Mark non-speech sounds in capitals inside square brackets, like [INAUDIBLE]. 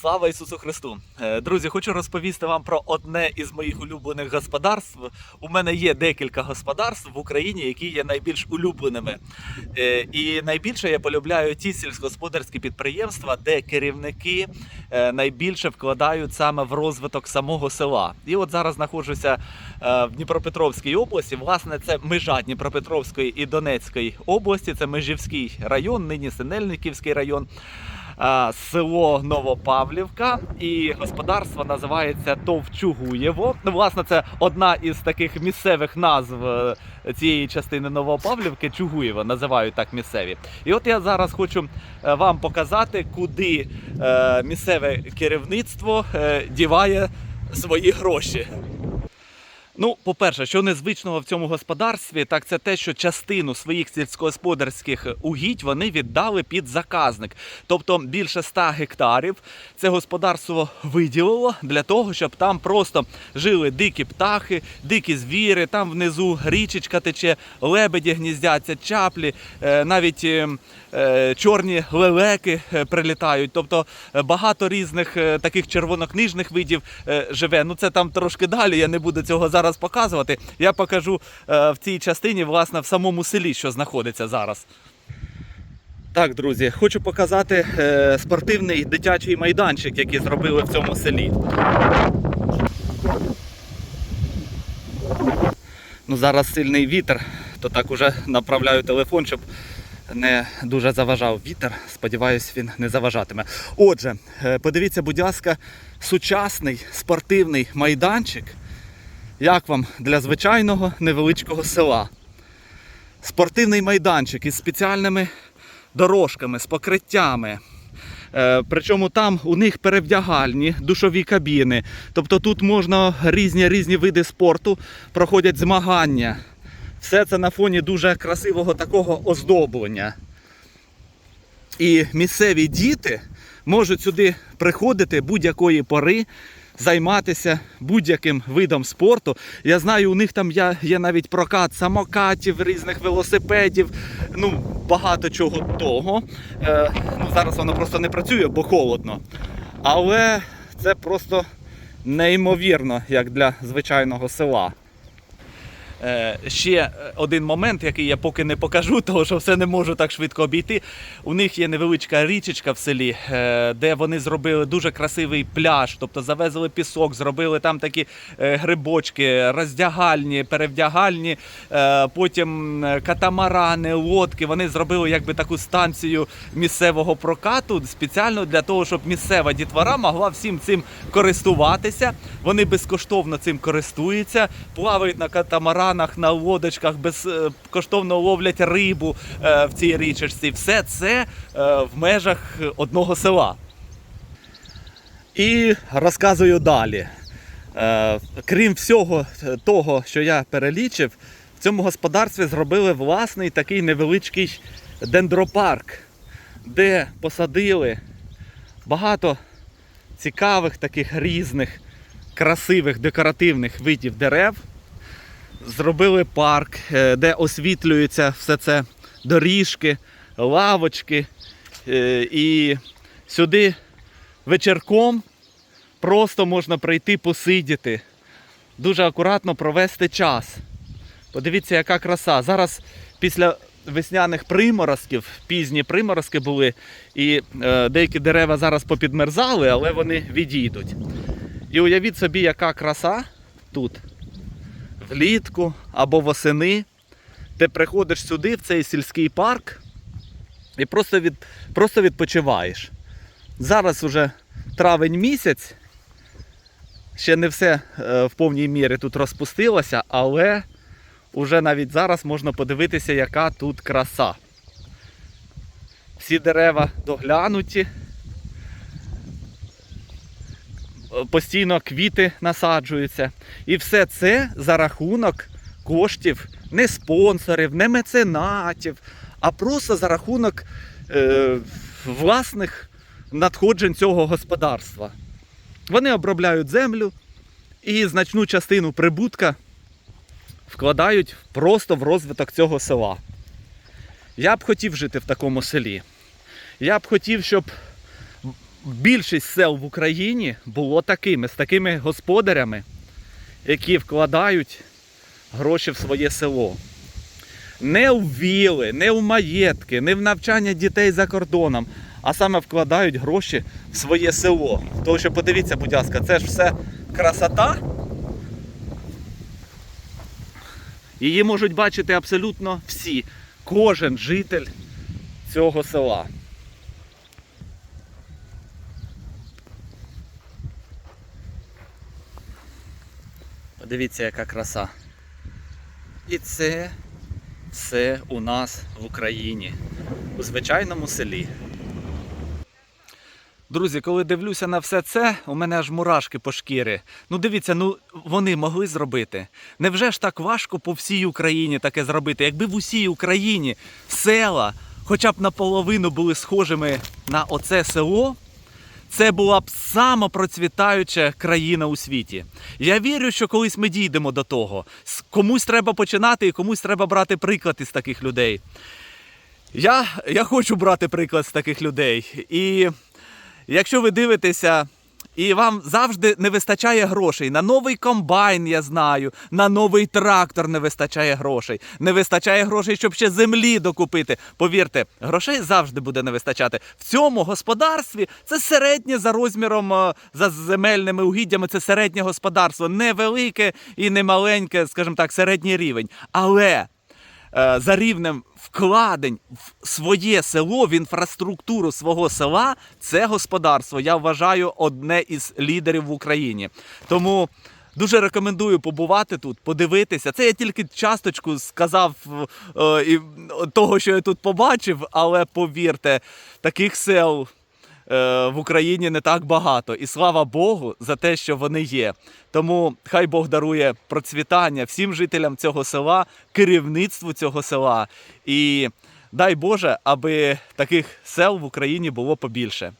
Слава Ісусу Христу! Е, Друзі, хочу розповісти вам про одне із моїх улюблених господарств. У мене є декілька господарств в Україні, які є найбільш улюбленими. Е, І найбільше я полюбляю ті сільськогосподарські підприємства, де керівники е, найбільше вкладають саме в розвиток самого села. І от зараз знаходжуся в Дніпропетровській області. Власне, це межа Дніпропетровської і Донецької області. Це Межівський район, нині Синельниківський район. А, Село Новопавлівка і господарство називається Товчугуєво. Ну, власне, це одна із таких місцевих назв е, цієї частини Новопавлівки. Чугуєво називають так місцеві. І от я зараз хочу е, вам показати, куди е, місцеве керівництво е, діває свої гроші. Ну, по-перше, що незвичного в цьому господарстві, так це те, що частину своїх сільськогосподарських угідь вони віддали під заказник. Тобто більше 100 гектарів це господарство виділило для того, щоб там просто жили дикі птахи, дикі звіри, там внизу річечка тече, лебеді гніздяться, чаплі, е, навіть е, е, чорні лелеки прилітають. Тобто багато різних таких червонокнижних видів живе. Ну це там трошки далі. Я не буду цього зараз показувати. Я покажу е, в цій частині, власне, в самому селі, що знаходиться зараз. Так, друзі, хочу показати е, спортивний дитячий майданчик, який зробили в цьому селі. Ну, зараз сильний вітер, то так уже направляю телефон, щоб не дуже заважав вітер. Сподіваюсь, він не заважатиме. Отже, е, подивіться, будь ласка, сучасний спортивний майданчик. Як вам для звичайного невеличкого села? Спортивний майданчик із спеціальними дорожками, з покриттями. Е, Причому там у них перевдягальні, душові кабіни. Тобто тут можна різні різні види спорту проходять змагання. Все це на фоні дуже красивого такого оздоблення. І місцеві діти можуть сюди приходити будь-якої пори, займатися будь-яким видом спорту. Я знаю, у них там є, навіть прокат самокатів, різних велосипедів, ну багато чого того. Е, ну, зараз воно просто не працює, бо холодно. Але це просто неймовірно, як для звичайного села. Е, ще один момент, який я поки не покажу, [LAUGHS] тому що все не можу так швидко обійти. У них є невеличка річечка в селі, е, де вони зробили дуже красивий пляж, тобто завезли пісок, зробили там такі е, грибочки, роздягальні, перевдягальні, е, потім е, катамарани, лодки. Вони зробили якби таку станцію місцевого прокату спеціально для того, щоб місцева дітвора могла всім цим користуватися. Вони безкоштовно цим користуються, плавають на катамаранах, на лодочках, безкоштовно ловлять рибу е, в цій річечці. Все це е, в межах одного села. І розказую далі. Е, Крім всього того, що я перелічив, в цьому господарстві зробили власний такий невеличкий дендропарк, де посадили багато цікавих таких різних красивих декоративних видів дерев. Зробили парк, е, де освітлюється все це доріжки, лавочки. Е, І сюди вечірком просто можна прийти посидіти, дуже акуратно провести час. Подивіться, яка краса. Зараз після весняних приморозків, пізні приморозки були, і е, деякі дерева зараз попідмерзали, але вони відійдуть. І уявіть собі, яка краса тут. Влітку або восени. Ти приходиш сюди, в цей сільський парк, і просто, від, просто відпочиваєш. Зараз уже травень місяць. Ще не все е, в повній мірі тут розпустилося, але уже навіть зараз можна подивитися, яка тут краса. Всі дерева доглянуті. Е, Постійно квіти насаджуються. І все це за рахунок коштів не спонсорів, не меценатів, а просто за рахунок е, власних надходжень цього господарства. Вони обробляють землю і значну частину прибутка вкладають просто в розвиток цього села. Я б хотів жити в такому селі. Я б хотів, щоб більшість сел в Україні було такими, з такими господарями, які вкладають гроші в своє село. Не в віли, не в маєтки, не в навчання дітей за кордоном, а саме вкладають гроші в своє село. Тому що подивіться, будь ласка, це ж все красота. Її можуть бачити абсолютно всі, кожен житель цього села. Подивіться, яка краса. І це все у нас в Україні, у звичайному селі. Друзі, коли дивлюся на все це, у мене аж мурашки по шкірі. Ну дивіться, ну вони могли зробити. Невже ж так важко по всій Україні таке зробити? Якби в усій Україні села хоча б наполовину були схожими на оце село, це була б самопроцвітаюча країна у світі. Я вірю, що колись ми дійдемо до того. Комусь треба починати і комусь треба брати приклад із таких людей. Я, я хочу брати приклад з таких людей. І якщо ви дивитеся, і вам завжди не вистачає грошей на новий комбайн, я знаю, на новий трактор не вистачає грошей, не вистачає грошей, щоб ще землі докупити. Повірте, грошей завжди буде не вистачати. В цьому господарстві це середнє за розміром, е, за земельними угіддями, це середнє господарство, не велике і не маленьке, скажімо так, середній рівень. Але за рівнем вкладень в своє село, в інфраструктуру свого села, це господарство, я вважаю, одне із лідерів в Україні. Тому дуже рекомендую побувати тут, подивитися. Це я тільки часточку сказав е, того, що я тут побачив, але повірте, таких сел. Е, В Україні не так багато, і слава Богу за те, що вони є. Тому хай Бог дарує процвітання всім жителям цього села, керівництву цього села. І дай Боже, аби таких сел в Україні було побільше.